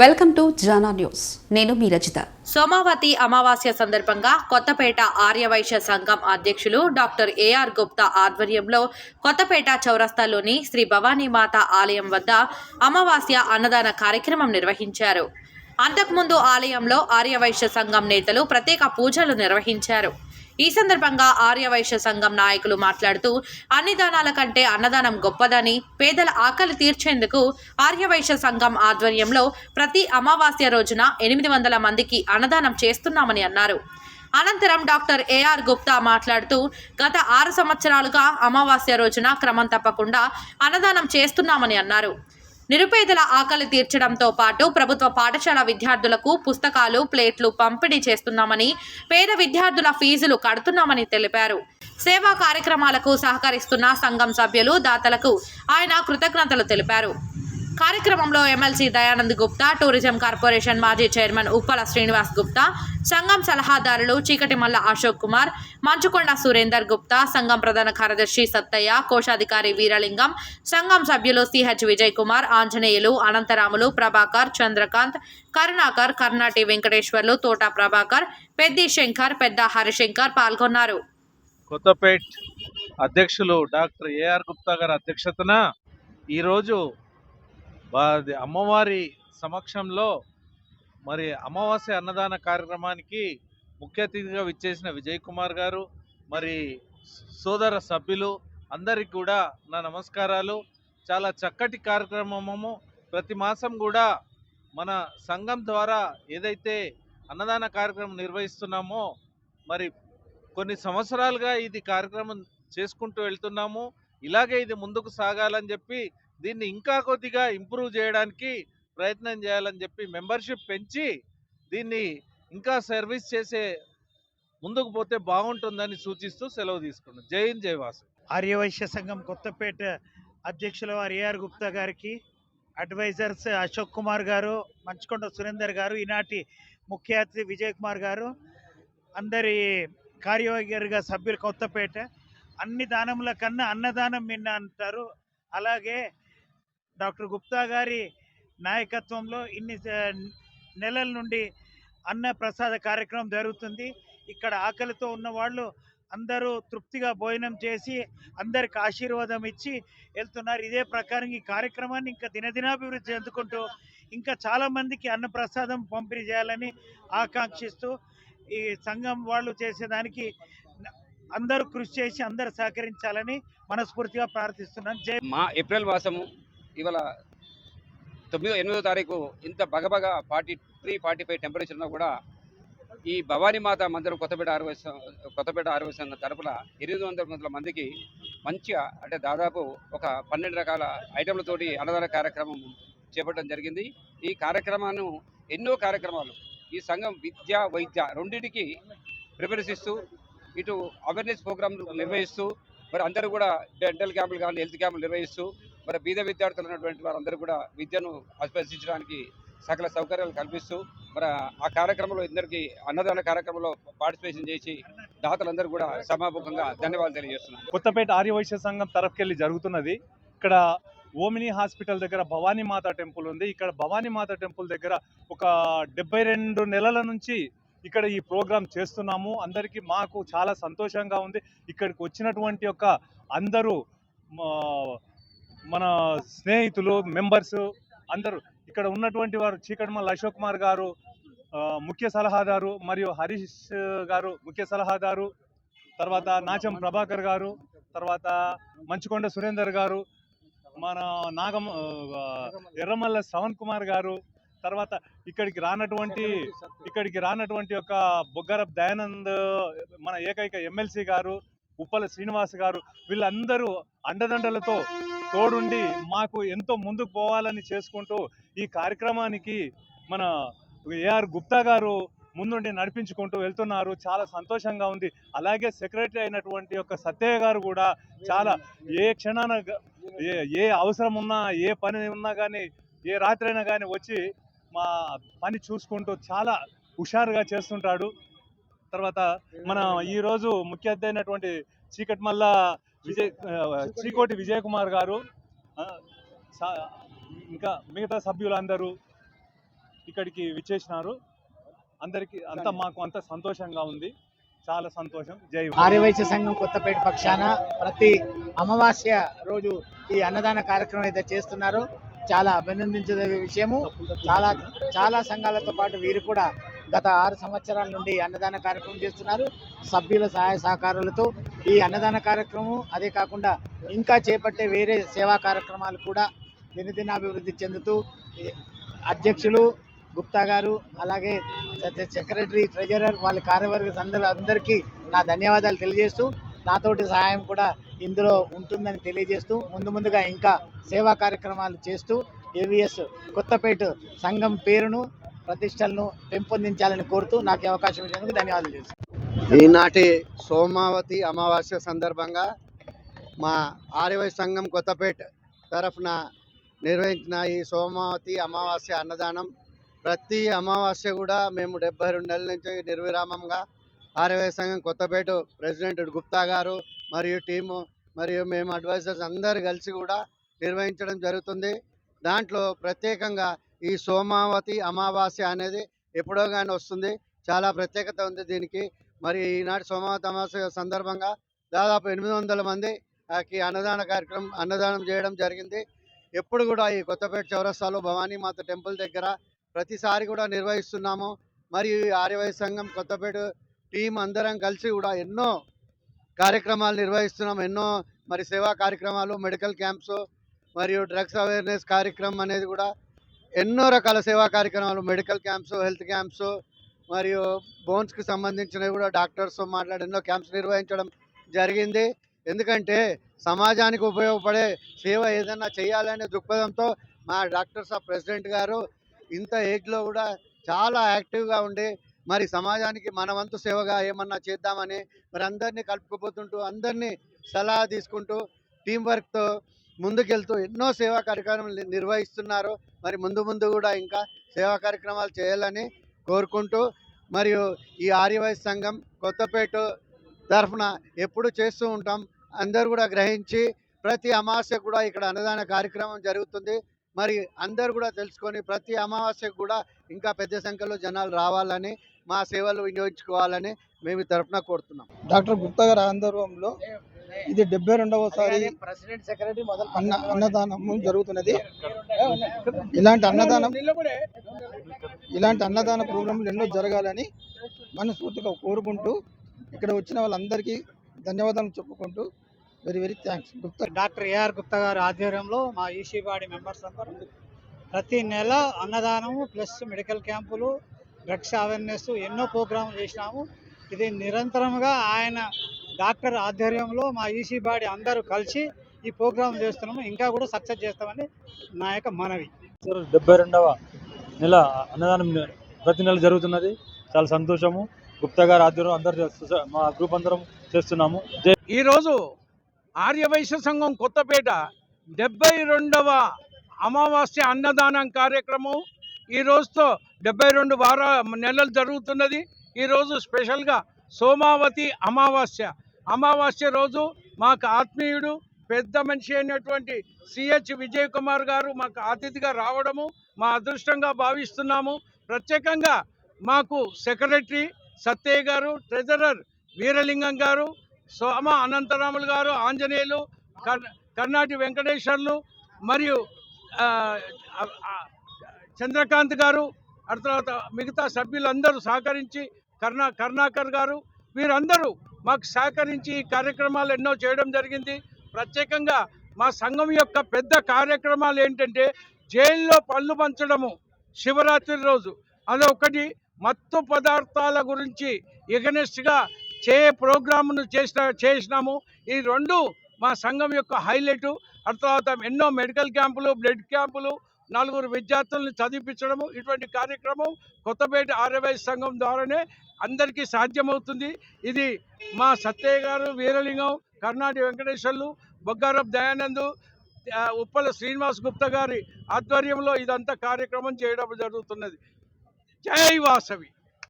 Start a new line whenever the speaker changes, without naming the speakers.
Welcome to Jana news. నేను మీ రచిత.
సోమావతి అమావాస్య సందర్భంగా కొత్తపేట ఆర్యవైశ్య సంఘం అధ్యక్షులు డాక్టర్ ఏఆర్ గుప్తా ఆధ్వర్యంలో కొత్తపేట చౌరస్తాలోని శ్రీ భవానీమాత ఆలయం వద్ద అమావాస్య అన్నదాన కార్యక్రమం నిర్వహించారు. అంతకుముందు ఆలయంలో ఆర్యవైశ్య సంఘం నేతలు ప్రత్యేక పూజలు నిర్వహించారు. ఈ సందర్భంగా ఆర్యవైశ్య సంఘం నాయకులు మాట్లాడుతూ అన్ని దానాల కంటే అన్నదానం గొప్పదని పేదల ఆకలి తీర్చేందుకు ఆర్యవైశ్య సంఘం ఆధ్వర్యంలో ప్రతి అమావాస్య రోజున ఎనిమిది వందల మందికి అన్నదానం చేస్తున్నామని అన్నారు. అనంతరం డాక్టర్ ఏఆర్ గుప్తా మాట్లాడుతూ గత ఆరు సంవత్సరాలుగా అమావాస్య రోజున క్రమం తప్పకుండా అన్నదానం చేస్తున్నామని అన్నారు. నిరుపేదల ఆకలి తీర్చడంతో పాటు ప్రభుత్వ పాఠశాల విద్యార్థులకు పుస్తకాలు ప్లేట్లు పంపిణీ చేస్తున్నామని పేద విద్యార్థుల ఫీజులు కడుతున్నామని తెలిపారు. సేవా కార్యక్రమాలకు సహకరిస్తున్న సంఘం సభ్యులు దాతలకు ఆయన కృతజ్ఞతలు తెలిపారు. కార్యక్రమంలో MLC Dayanand Gupta tourism corporation మాజీ చైర్మన్ ఉప్పల శ్రీనివాస్ గుప్తా సంఘం సలహాదారులు చీకటిమల్ల అశోక్ కుమార్ మంచుకొండ సురేందర్ గుప్తా సంఘం ప్రధాన కార్యదర్శి సత్తయ్య కోశాధికారి వీరలింగం సంఘం సభ్యులు సిహెచ్ విజయ్ కుమార్ ఆంజనేయులు అనంతరాములు ప్రభాకర్ చంద్రకాంత్ కరుణాకర్ కర్ణాటి వెంకటేశ్వర్లు తోట ప్రభాకర్ పెద్ది శంకర్ పెద్ద హరిశంకర్ పాల్గొన్నారు.
కొత్తపేట్ అధ్యక్షులు డాక్టర్ ఏఆర్ గుప్తా గారి అధ్యక్షతన ఈరోజు వారి అమ్మవారి సమక్షంలో మరి అమావాస్య అన్నదాన కార్యక్రమానికి ముఖ్య అతిథిగా విచ్చేసిన విజయ్ కుమార్ గారు మరి సోదర సభ్యులు అందరికి కూడా నా నమస్కారాలు. చాలా చక్కటి కార్యక్రమము. ప్రతి మాసం కూడా మన సంఘం ద్వారా ఏదైతే అన్నదాన కార్యక్రమం నిర్వహిస్తున్నామో మరి కొన్ని సంవత్సరాలుగా ఇది కార్యక్రమం చేసుకుంటూ వెళ్తున్నాము. ఇలాగే ఇది ముందుకు సాగాలని చెప్పి దీన్ని ఇంకా కొద్దిగా ఇంప్రూవ్ చేయడానికి ప్రయత్నం చేయాలని చెప్పి మెంబర్షిప్ పెంచి దీన్ని ఇంకా సర్వీస్ చేసే ముందుకు పోతే బాగుంటుందని సూచిస్తూ సెలవు తీసుకున్నాం. జై హింద్ జై వాసు.
ఆర్యవైశ్య సంఘం కొత్తపేట అధ్యక్షుల వారు గుప్తా గారికి అడ్వైజర్స్ అశోక్ కుమార్ గారు మంచుకొండ సురేందర్ గారు ఈనాటి ముఖ్య అతిథి విజయ్ కుమార్ గారు అందరి కార్యవర్గ సభ్యులు కొత్తపేట. అన్ని దానముల కన్నా అన్నదానం మిన్న అంటారు. అలాగే డాక్టర్ గుప్తా గారి నాయకత్వంలో ఇన్ని నెలల నుండి అన్న ప్రసాద కార్యక్రమం జరుగుతుంది. ఇక్కడ ఆకలితో ఉన్న వాళ్ళు అందరూ తృప్తిగా భోజనం చేసి అందరికి ఆశీర్వాదం ఇచ్చి వెళ్తున్నారు. ఇదే ప్రకారం ఈ కార్యక్రమాన్ని ఇంకా దినదినాభివృద్ధి చెందుకుంటూ ఇంకా చాలామందికి అన్నప్రసాదం పంపిణీ చేయాలని ఆకాంక్షిస్తూ ఈ సంఘం వాళ్ళు చేసేదానికి అందరూ కృషి చేసి అందరూ సహకరించాలని మనస్ఫూర్తిగా ప్రార్థిస్తున్నాను. జై
మా ఏప్రిల్ మాసము ఇవాళ తొమ్మిదో ఎనిమిదో తారీఖు ఇంత బగబగ forty three forty five temperature ఉన్నా కూడా ఈ భవానీమాత మందిరం కొత్తపేట ఆరోగ్య కొత్తపేట ఆరోగ్య సంఘం తరపున ఎనిమిది వందల వందల మందికి మంచిగా అంటే దాదాపు ఒక పన్నెండు రకాల ఐటెంలతోటి అన్నదాన కార్యక్రమం చేపట్టడం జరిగింది. ఈ కార్యక్రమాన్ని ఎన్నో కార్యక్రమాలు ఈ సంఘం విద్య వైద్య రెండింటికి ప్రిపరేషన్ ఇస్తూ ఇటు అవేర్నెస్ ప్రోగ్రాంలు నిర్వహిస్తూ మరి అందరూ కూడా డెంటల్ క్యాంపులు కానీ హెల్త్ క్యాంపులు నిర్వహిస్తూ మరి బీద విద్యార్థులు ఉన్నటువంటి వారందరూ కూడా విద్యను అభ్యసించడానికి సకల సౌకర్యాలు కల్పిస్తూ మరి ఆ కార్యక్రమంలో ఇద్దరికి అన్నదాన కార్యక్రమంలో పార్టిసిపేషన్ చేసి దాతలందరూ కూడా సమాపకంగా ధన్యవాదాలు తెలియజేస్తున్నారు
కొత్తపేట ఆర్యవైశ్య సంఘం తరఫుకెళ్ళి జరుగుతున్నది. ఇక్కడ ఓమిని హాస్పిటల్ దగ్గర భవానీ మాత టెంపుల్ ఉంది. ఇక్కడ భవానీ మాత టెంపుల్ దగ్గర ఒక డెబ్బై రెండు నెలల నుంచి ఇక్కడ ఈ ప్రోగ్రాం చేస్తున్నాము. అందరికీ మాకు చాలా సంతోషంగా ఉంది. ఇక్కడికి వచ్చినటువంటి యొక్క అందరూ మా- మన స్నేహితులు మెంబర్స్ అందరూ ఇక్కడ ఉన్నటువంటి వారు చీకటిమల్ అశోక్ కుమార్ గారు ముఖ్య సలహాదారు మరియు హరీష్ గారు ముఖ్య సలహాదారు తర్వాత నాచం ప్రభాకర్ గారు తర్వాత మంచుకొండ సురేందర్ గారు మన నాగం ఎర్రమల్ల శ్రవణ్ కుమార్ గారు తర్వాత ఇక్కడికి రానటువంటి ఇక్కడికి రానటువంటి ఒక బొగ్గరప్ దయానంద్ మన ఏకైక ఎమ్మెల్సీ గారు ఉప్పల శ్రీనివాస్ గారు వీళ్ళందరూ అండదండలతో తోడుండి మాకు ఎంతో ముందుకు పోవాలని చేసుకుంటూ ఈ కార్యక్రమానికి మన ఏఆర్ గుప్తా గారు ముందుండి నడిపించుకుంటూ వెళ్తున్నారు. చాలా సంతోషంగా ఉంది. అలాగే సెక్రటరీ అయినటువంటి యొక్క సత్యయ్య గారు కూడా చాలా ఏ క్షణాన ఏ ఏ అవసరం ఉన్నా ఏ పని ఉన్నా కానీ ఏ రాత్రి అయినా కానీ వచ్చి మా పని చూసుకుంటూ చాలా హుషారుగా చేస్తుంటాడు. తర్వాత మన ఈరోజు ముఖ్య అతిథి అయినటువంటి చీకటిమల్ల విజయ్ చీకోటి విజయ్ కుమార్ గారు ఇంకా మిగతా సభ్యులందరూ ఇక్కడికి విచ్చేసినారు. అందరికి అంత మాకు అంత సంతోషంగా ఉంది. చాలా సంతోషం. జై
ఆర్యవైశ్య సంఘం కొత్తపేట పక్షాన ప్రతి అమావాస్య రోజు ఈ అన్నదాన కార్యక్రమం అయితే చేస్తున్నారో. చాలా అభినందించదగ్గ విషయము. చాలా చాలా సంఘాలతో పాటు వీరు కూడా గత ఆరు సంవత్సరాల నుండి అన్నదాన కార్యక్రమం చేస్తున్నారు. సభ్యుల సహాయ సహకారాలతో ఈ అన్నదాన కార్యక్రమం అదే కాకుండా ఇంకా చేపట్టే వేరే సేవా కార్యక్రమాలు కూడా దినదినాభివృద్ధి చెందుతూ అధ్యక్షులు గుప్తా గారు అలాగే సెక్రటరీ ట్రెజరర్ వాళ్ళ కార్యవర్గ అందరూ అందరికీ నా ధన్యవాదాలు తెలియజేస్తూ నాతోటి సహాయం కూడా ఇందులో ఉంటుందని తెలియజేస్తూ ముందు ముందుగా ఇంకా సేవా కార్యక్రమాలు చేస్తూ ఏవిఎస్ కొత్తపేట సంఘం పేరును ప్రతిష్టలను పెంపొందించాలని కోరుతూ నాకు అవకాశం ఇచ్చినందుకు ధన్యవాదాలు చేస్తాను
ఈనాటి సోమావతి అమావాస్య సందర్భంగా మా ఆర్యవై సంఘం కొత్తపేట తరఫున నిర్వహించిన ఈ సోమావతి అమావాస్య అన్నదానం ప్రతి అమావాస్య కూడా మేము డెబ్బై రెండు నెలల నుంచి నిర్విరామంగా ఆర్యవై సంఘం కొత్తపేట ప్రెసిడెంట్ గుప్తా గారు మరియు టీము మరియు మేము అడ్వైజర్స్ అందరు కలిసి కూడా నిర్వహించడం జరుగుతుంది. దాంట్లో ప్రత్యేకంగా ఈ సోమావతి అమావాస్య అనేది ఎప్పుడో కానీ వస్తుంది. చాలా ప్రత్యేకత ఉంది దీనికి. మరి ఈనాటి సోమవారం అమావాస్య సందర్భంగా దాదాపు ఎనిమిది వందల మంది ఆకి అన్నదాన కార్యక్రమం అన్నదానం చేయడం జరిగింది. ఎప్పుడు కూడా ఈ కొత్తపేట చౌరస్తాలో భవానీ మాత టెంపుల్ దగ్గర ప్రతిసారి కూడా నిర్వహిస్తున్నాము. మరియు ఆర్యవై సంఘం కొత్తపేట టీం అందరం కలిసి కూడా ఎన్నో కార్యక్రమాలు నిర్వహిస్తున్నాం. ఎన్నో మరి సేవా కార్యక్రమాలు మెడికల్ క్యాంప్స్ మరియు డ్రగ్స్ అవేర్నెస్ కార్యక్రమం అనేది కూడా ఎన్నో రకాల సేవా కార్యక్రమాలు మెడికల్ క్యాంప్స్ హెల్త్ క్యాంప్స్ మరియు బోన్స్కి సంబంధించినవి కూడా డాక్టర్స్తో మాట్లాడి ఎన్నో క్యాంప్స్ నిర్వహించడం జరిగింది. ఎందుకంటే సమాజానికి ఉపయోగపడే సేవ ఏదైనా చేయాలనే దృక్పథంతో మా డాక్టర్స్ ఆఫ్ ప్రెసిడెంట్ గారు ఇంత ఏజ్లో కూడా చాలా యాక్టివ్గా ఉండి మరి సమాజానికి మన వంతు సేవగా ఏమన్నా చేద్దామని మరి అందరినీ కలుపుకుపోతుంటూ అందరినీ సలహా తీసుకుంటూ టీం వర్క్తో ముందుకెళ్తూ ఎన్నో సేవా కార్యక్రమాలు ని- నిర్వహిస్తున్నారు. మరి ముందు ముందు కూడా ఇంకా సేవా కార్యక్రమాలు చేయాలని కోరుకుంటూ మరియు ఈ ఆర్యవైస్ సంఘం కొత్తపేట తరఫున ఎప్పుడు చేస్తూ ఉంటాం. అందరూ కూడా గ్రహించి ప్రతి అమావాస్య కూడా ఇక్కడ అన్నదాన కార్యక్రమం జరుగుతుంది. మరి అందరూ కూడా తెలుసుకొని ప్రతి అమావాస్యకు కూడా ఇంకా పెద్ద సంఖ్యలో జనాలు రావాలని మా సేవలు వినియోగించుకోవాలని మేము ఈ తరఫున కోరుతున్నాం.
డాక్టర్ గుప్తా గారి ఆందోళనలో ఇది డెబ్బై రెండవసారి
ప్రెసిడెంట్ సెక్రటరీ మొదలు
అన్న అన్నదానము జరుగుతున్నది. ఇలాంటి అన్నదానం ఇలాంటి అన్నదాన ప్రోగ్రాంలు ఎన్నో జరగాలని మనస్ఫూర్తిగా కోరుకుంటూ ఇక్కడ వచ్చిన వాళ్ళందరికీ ధన్యవాదాలు చెప్పుకుంటూ very very thanks. Gupta.
Doctor AR Gupta గారి ఆధ్వర్యంలో మా ఈసీ బాడీ మెంబర్స్ అందరూ ప్రతి నెల అన్నదానము ప్లస్ మెడికల్ క్యాంపులు డ్రగ్స్ అవేర్నెస్ ఎన్నో ప్రోగ్రాములు చేసినాము. ఇది నిరంతరంగా ఆయన డాక్టర్ ఆధ్వర్యంలో మా ఈసీ బాడీ అందరూ కలిసి ఈ ప్రోగ్రాం చేస్తున్నాము. ఇంకా కూడా సక్సెస్ చేస్తామని నా యొక్క మనవి.
డెబ్బై రెండవ నెల అన్నదానం ప్రతి నెల జరుగుతున్నది. చాలా సంతోషము. గుప్తా గారు ఆధ్వర్యం అందరు మా గ్రూప్ అందరం చేస్తున్నాము.
ఈరోజు ఆర్యవైశ్య సంఘం కొత్తపేట డెబ్బై రెండవ అమావాస్య అన్నదానం కార్యక్రమం. ఈ రోజుతో డెబ్బై రెండు వార నెలలు జరుగుతున్నది. ఈరోజు స్పెషల్గా సోమావతి అమావాస్య. అమావాస్య రోజు మాకు ఆత్మీయుడు పెద్ద మనిషి అయినటువంటి సిహెచ్ విజయ్ కుమార్ గారు మాకు అతిథిగా రావడము మా అదృష్టంగా భావిస్తున్నాము. ప్రత్యేకంగా మాకు సెక్రటరీ సత్తయ్య గారు ట్రెజరర్ వీరలింగం గారు సోమ అనంతరాములు గారు ఆంజనేయులు కర్ణాటి వెంకటేశ్వర్లు మరియు చంద్రకాంత్ గారు ఆ తర్వాత మిగతా సభ్యులందరూ సహకరించి కర్ణా కరుణాకర్ గారు వీరందరూ మాకు సహకరించి ఈ కార్యక్రమాలు ఎన్నో చేయడం జరిగింది. ప్రత్యేకంగా మా సంఘం యొక్క పెద్ద కార్యక్రమాలు ఏంటంటే జైల్లో పళ్ళు పంచడము శివరాత్రి రోజు. అదొకటి. మత్తు పదార్థాల గురించి ఎగనెస్ట్గా చే ప్రోగ్రామ్ను చేసిన చేసినాము. ఈ రెండు మా సంఘం యొక్క హైలైట్. ఆ తర్వాత ఎన్నో మెడికల్ క్యాంపులు బ్లడ్ క్యాంపులు నలుగురు విద్యార్థులను చదివించడము ఇటువంటి కార్యక్రమం కొత్తపేట ఆర్యవై సంఘం ద్వారానే అందరికీ సాధ్యమవుతుంది. ఇది మా సత్తయ్య గారు వీరలింగం కర్ణాటి వెంకటేశ్వర్లు బొగ్గారపు దయానంద్ ఉప్పల శ్రీనివాస్ గుప్తా గారి ఆధ్వర్యంలో ఇదంతా కార్యక్రమం చేయడం జరుగుతున్నది. జై వాసవి!